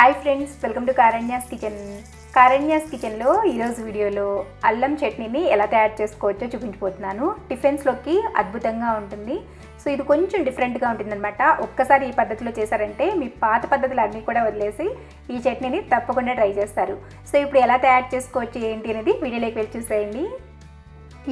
Hi friends welcome to Karanya's kitchen Karanya's కిచెన్లో ఈరోజు వీడియోలో అల్లం చట్నీని ఎలా తయారు చేసుకోవచ్చో చూపించిపోతున్నాను టిఫిన్స్లోకి అద్భుతంగా ఉంటుంది. సో ఇది కొంచెం డిఫరెంట్గా ఉంటుందన్నమాట. ఒక్కసారి ఈ పద్ధతిలో చేశారంటే మీ పాత పద్ధతులు అన్నీ కూడా వదిలేసి ఈ చట్నీని తప్పకుండా ట్రై చేస్తారు. సో ఇప్పుడు ఎలా తయారు చేసుకోవచ్చు ఏంటి అనేది వీడియోలోకి వెళ్ళి చూసేయండి.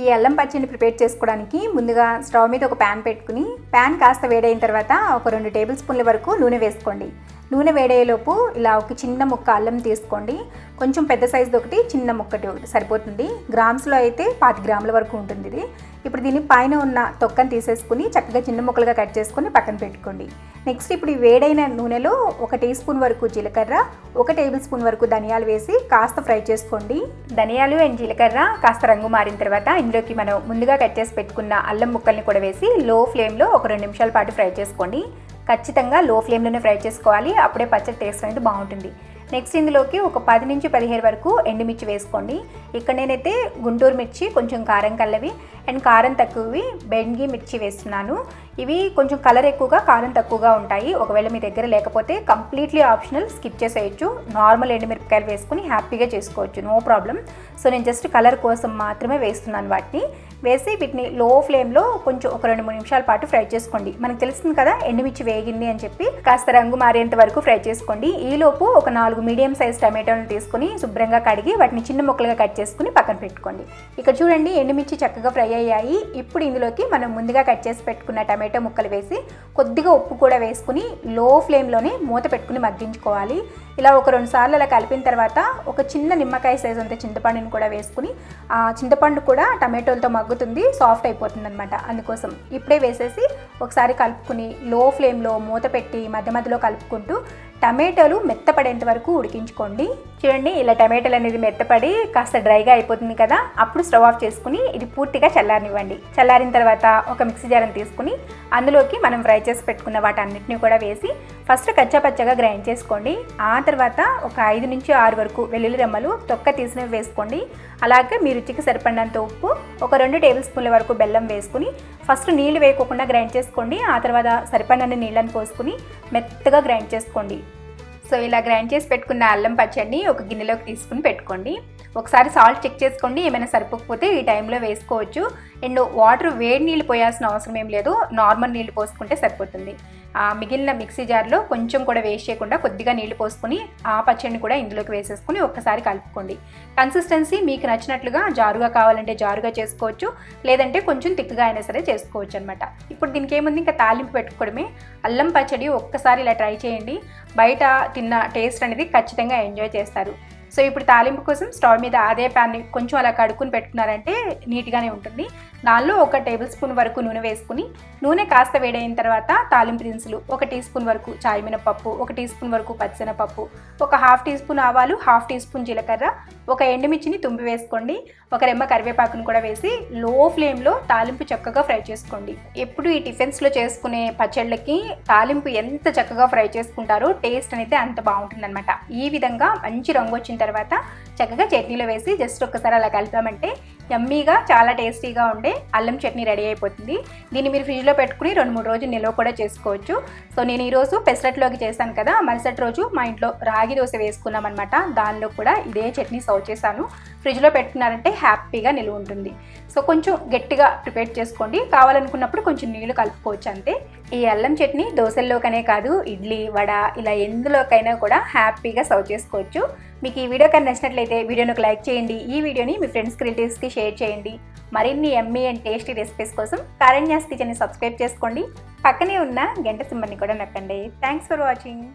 ఈ అల్లం పచ్చడిని ప్రిపేర్ చేసుకోవడానికి ముందుగా స్టవ్ మీద ఒక ప్యాన్ పెట్టుకుని ప్యాన్ కాస్త వేడైన తర్వాత ఒక రెండు టేబుల్ స్పూన్ల వరకు నూనె వేసుకోండి. నూనె వేడేలోపు ఇలా ఒక చిన్న ముక్క అల్లం తీసుకోండి. కొంచెం పెద్ద సైజుది ఒకటి చిన్న ముక్కటి ఒకటి సరిపోతుంది. గ్రామ్స్లో అయితే పాతి గ్రాముల వరకు ఉంటుంది ఇది. ఇప్పుడు దీని పైన ఉన్న తొక్కను తీసేసుకుని చక్కగా చిన్న ముక్కలుగా కట్ చేసుకుని పక్కన పెట్టుకోండి. నెక్స్ట్ ఇప్పుడు ఈ వేడైన నూనెలో ఒక టీ స్పూన్ వరకు జీలకర్ర ఒక టేబుల్ స్పూన్ వరకు ధనియాలు వేసి కాస్త ఫ్రై చేసుకోండి. ధనియాలు అండ్ జీలకర్ర కాస్త రంగు మారిన తర్వాత ఇందులోకి మనం ముందుగా కట్ చేసి పెట్టుకున్న అల్లం ముక్కల్ని కూడా వేసి లో ఫ్లేమ్లో ఒక రెండు నిమిషాల పాటు ఫ్రై చేసుకోండి. ఖచ్చితంగా లో ఫ్లేమ్లోనే ఫ్రై చేసుకోవాలి. అప్పుడే పచ్చడి టేస్ట్ అనేది బాగుంటుంది. నెక్స్ట్ ఇందులోకి ఒక పది నుంచి పదిహేను వరకు ఎండుమిర్చి వేసుకోండి. ఇక్కడ నేనైతే గుంటూరు మిర్చి కొంచెం కారం కల్లవి అండ్ కారం తక్కువవి బెంగి మిర్చి వేస్తున్నాను. ఇవి కొంచెం కలర్ ఎక్కువగా కారం తక్కువగా ఉంటాయి. ఒకవేళ మీ దగ్గర లేకపోతే కంప్లీట్లీ ఆప్షనల్ స్కిప్ చేసేయచ్చు. నార్మల్ ఎండుమిరపకాయలు వేసుకుని హ్యాపీగా చేసుకోవచ్చు. No problem. సో నేను జస్ట్ కలర్ కోసం మాత్రమే వేస్తున్నాను వాటిని. వేసి వీటిని లో ఫ్లేమ్లో కొంచెం ఒక రెండు మూడు నిమిషాల పాటు ఫ్రై చేసుకోండి. మనకు తెలుస్తుంది కదా ఎండుమిర్చి వేగింది అని చెప్పి కాస్త రంగు మారేంత వరకు ఫ్రై చేసుకోండి. ఈలోపు ఒక నాలుగు మీడియం సైజ్ టమాటోలను తీసుకుని శుభ్రంగా కడిగి వాటిని చిన్న ముక్కలుగా కట్ చేసుకుని పక్కన పెట్టుకోండి. ఇక్కడ చూడండి ఎండుమిర్చి చక్కగా ఫ్రై అయ్యాయి. ఇప్పుడు ఇందులోకి మనం ముందుగా కట్ చేసి పెట్టుకున్న టమాటో ముక్కలు వేసి కొద్దిగా ఉప్పు కూడా వేసుకుని లో ఫ్లేమ్లోనే మూత పెట్టుకుని మగ్గించుకోవాలి. ఇలా ఒక రెండు సార్లు అలా కలిపిన తర్వాత ఒక చిన్న నిమ్మకాయ సైజ్ అంత చింతపండుని కూడా వేసుకుని ఆ చింతపండు కూడా టమాటోలతో మగ్గు మగ్గుతుంది సాఫ్ట్ అయిపోతుంది అనమాట అందుకోసం ఇప్పుడే వేసేసి ఒకసారి కలుపుకుని లో ఫ్లేమ్లో మూత పెట్టి మధ్య మధ్యలో కలుపుకుంటూ టమాటోలు మెత్తపడేంత వరకు ఉడికించుకోండి. చూడండి ఇలా టమాటోలు అనేది మెత్తపడి కాస్త డ్రైగా అయిపోతుంది కదా అప్పుడు స్టవ్ ఆఫ్ చేసుకుని ఇది పూర్తిగా చల్లారనివ్వండి. చల్లారిన తర్వాత ఒక మిక్సీ జారం తీసుకుని అందులోకి మనం ఫ్రై చేసి పెట్టుకున్న వాటన్నిటిని కూడా వేసి ఫస్ట్ కచ్చా పచ్చగా గ్రైండ్ చేసుకోండి. ఆ తర్వాత ఒక ఐదు నుంచి ఆరు వరకు వెల్లుల్లి రెమ్మలు తొక్క తీసినవి వేసుకోండి. అలాగే మీ రుచికి సరిపడినంత ఉప్పు ఒక రెండు టేబుల్ స్పూన్ల వరకు బెల్లం వేసుకుని ఫస్ట్ నీళ్ళు వేయకోకుండా గ్రైండ్ చేసుకోండి. ఆ తర్వాత సరిపడినన్ని నీళ్ళని పోసుకుని మెత్తగా గ్రైండ్ చేసుకోండి. సో ఇలా గ్రైండ్ చేసి పెట్టుకున్న అల్లం పచ్చడిని ఒక గిన్నెలోకి తీసుకుని పెట్టుకోండి. ఒకసారి సాల్ట్ చెక్ చేసుకోండి ఏమైనా సరిపోకపోతే ఈ టైంలో వేసుకోవచ్చు. అండ్ వాటర్ వేడి నీళ్ళు పోయాల్సిన అవసరం ఏం లేదు. నార్మల్ నీళ్ళు పోసుకుంటే సరిపోతుంది. ఆ మిగిలిన మిక్సీ జార్లో కొంచెం కూడా వేస్ట్ చేయకుండా కొద్దిగా నీళ్ళు పోసుకొని ఆ పచ్చడిని కూడా ఇందులోకి వేసేసుకుని ఒక్కసారి కలుపుకోండి. కన్సిస్టెన్సీ మీకు నచ్చినట్లుగా జారుగా కావాలంటే జారుగా చేసుకోవచ్చు. లేదంటే కొంచెం తిక్కుగా అయినా సరే చేసుకోవచ్చు అనమాట ఇప్పుడు దీనికి ఏముంది? ఇంకా తాలింపు పెట్టుకోవడమే. అల్లం పచ్చడి ఒక్కసారి ఇలా ట్రై చేయండి. బయట తిన్న టేస్ట్ అనేది ఖచ్చితంగా ఎంజాయ్ చేస్తారు. సో ఇప్పుడు తాలింపు కోసం స్టవ్ మీద అదే ప్యాన్ని కొంచెం అలా కడుక్కుని పెట్టుకున్నారంటే నీట్గానే ఉంటుంది. దానిలో ఒక టేబుల్ స్పూన్ వరకు నూనె వేసుకుని నూనె కాస్త వేడైన తర్వాత తాలింపు దినుసులు ఒక టీ స్పూన్ వరకు చాయ్ మినపప్పు ఒక టీ స్పూన్ వరకు పచ్చిశనగపప్పు ఒక హాఫ్ టీ స్పూన్ ఆవాలు హాఫ్ టీ స్పూన్ జీలకర్ర ఒక ఎండుమిర్చిని తుంపి వేసుకోండి. ఒక రెమ్మ కరివేపాకును కూడా వేసి లో ఫ్లేమ్లో తాలింపు చక్కగా ఫ్రై చేసుకోండి. ఎప్పుడు ఈ టిఫిన్స్లో చేసుకునే పచ్చళ్ళకి తాలింపు ఎంత చక్కగా ఫ్రై చేసుకుంటారో టేస్ట్ అనేది అంత బాగుంటుందన్నమాట. ఈ విధంగా మంచి రంగు వచ్చిన తర్వాత చక్కగా చట్నీలో వేసి జస్ట్ ఒక్కసారి అలా కలిపామంటే యమ్మీగా చాలా టేస్టీగా ఉండే అల్లం చట్నీ రెడీ అయిపోతుంది. దీన్ని మీరు ఫ్రిడ్జ్లో పెట్టుకుని రెండు మూడు రోజులు నిల్వ కూడా చేసుకోవచ్చు. సో నేను ఈరోజు పెసరట్లోకి చేశాను కదా మరుసటి రోజు మా ఇంట్లో రాగి దోశ వేసుకున్నాం అనమాట దానిలో కూడా ఇదే చట్నీ సర్వ్ చేశాను. ఫ్రిడ్జ్లో పెట్టుకున్నారంటే హ్యాపీగా నిల్వ ఉంటుంది. సో కొంచెం గట్టిగా ప్రిపేర్ చేసుకోండి. కావాలనుకున్నప్పుడు కొంచెం నీళ్ళు కలుపుకోవచ్చు అంతే. ఈ అల్లం చట్నీ దోశల్లోకనే కాదు ఇడ్లీ వడ ఇలా ఎందులోకైనా కూడా హ్యాపీగా సర్వ్ చేసుకోవచ్చు. మీకు ఈ వీడియో కానీ నచ్చినట్లయితే వీడియోని ఒక లైక్ చేయండి. ఈ వీడియోని మీ ఫ్రెండ్స్కి రిలేటివ్స్కి షేర్ చేయండి. మరిన్ని ఎమ్మీ అండ్ టేస్టీ రెసిపీస్ కోసం కారణ్యాస్ కిచెన్ని సబ్స్క్రైబ్ చేసుకోండి. పక్కనే ఉన్న గంట సింబల్ని కూడా నొక్కండి. Thanks for watching